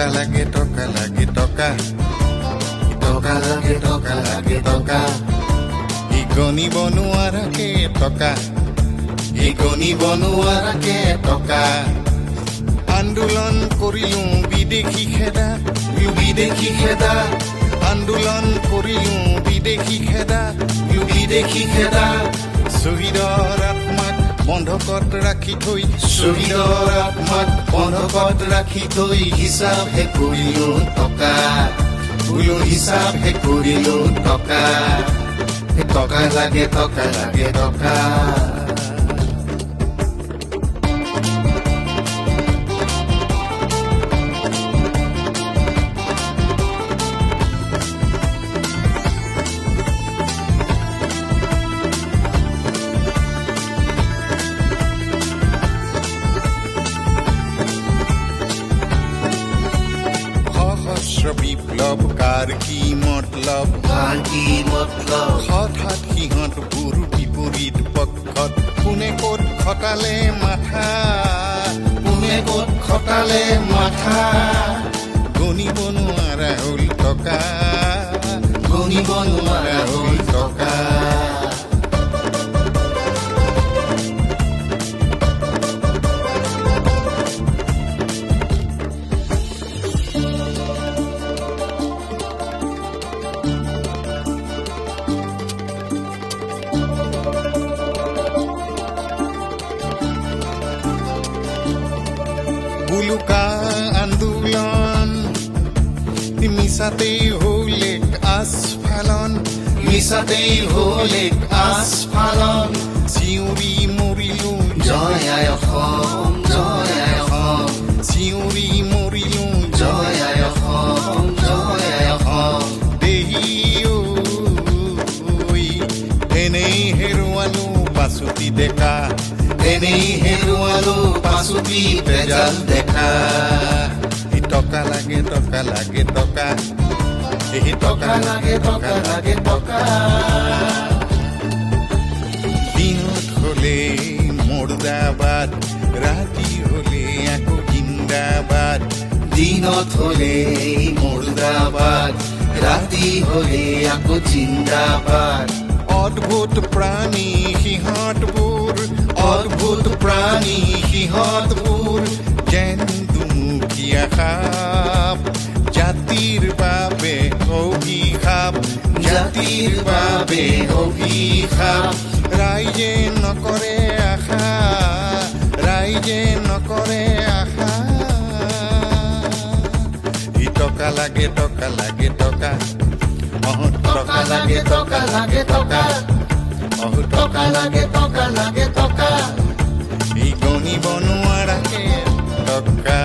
টকা লাগে টকা লাগে টকা টকা লাগে টকা লাগে টকা ই গণিব নোৱাৰাকে টকা ই গণিব নোৱাৰাকে টকা আন্দোলন কৰিলো বিদেশী খেদা বিদেশী খেদা আন্দোলন কৰিলো বিদেশী খেদা বিদেশী খেদা শ্বহীদৰ আত্মাক বন্ধকত ৰাখি থৈ শ্বহীদৰ আত্মাক বন্ধকত ৰাখি থৈ হিচাপহে কৰিলো টকা। বোলো হিচাপহে কৰিলো টকা। টকা লাগে টকা লাগে টকা। বিপ্লৱ কাৰ কি মতলব কাৰ কি মতলব হঠাৎ সিহঁতবোৰ বিপৰীত পক্ষত কোনে ক'ত খটালে মাথা কোনে ক'ত খটালে মাথা বুলুকা আন্দোলন মিশাতেই হ'ল এক আস্ফালন মিছাতেই হ'ল এক আস্ফালন চিঞৰি মৰিলো জয় আই এনেই হেৰুৱালো পাছুতি বেজাল দেখা। এই টকা লাগে টকা লাগে টকা। এই টকা লাগে টকা লাগে টকা। দিনত হলে মুৰ্দাবাদ ৰাতি হলে আকৌ জিন্দাবাদ। দিনত হলে মুৰ্দাবাদ ৰাতি হলে আকৌ জিন্দাবাদ। অদ্ভুত প্ৰাণী সিহঁতবোৰ অদ্ভুত প্ৰাণী সিহঁতবোৰ যেন দুমুখীয়া সাপ, জাতিৰ বাবে অভিশাপ জাতিৰ বাবে অভিশাপ ৰাইজে নকৰে আশা, ৰাইজে নকৰে আশা। ই টকা লাগে টকা লাগে, টকা। অহ টকা লাগে টকা লাগে, টকা। অহ টকা লাগে, টকা। vivo no hará que tocar.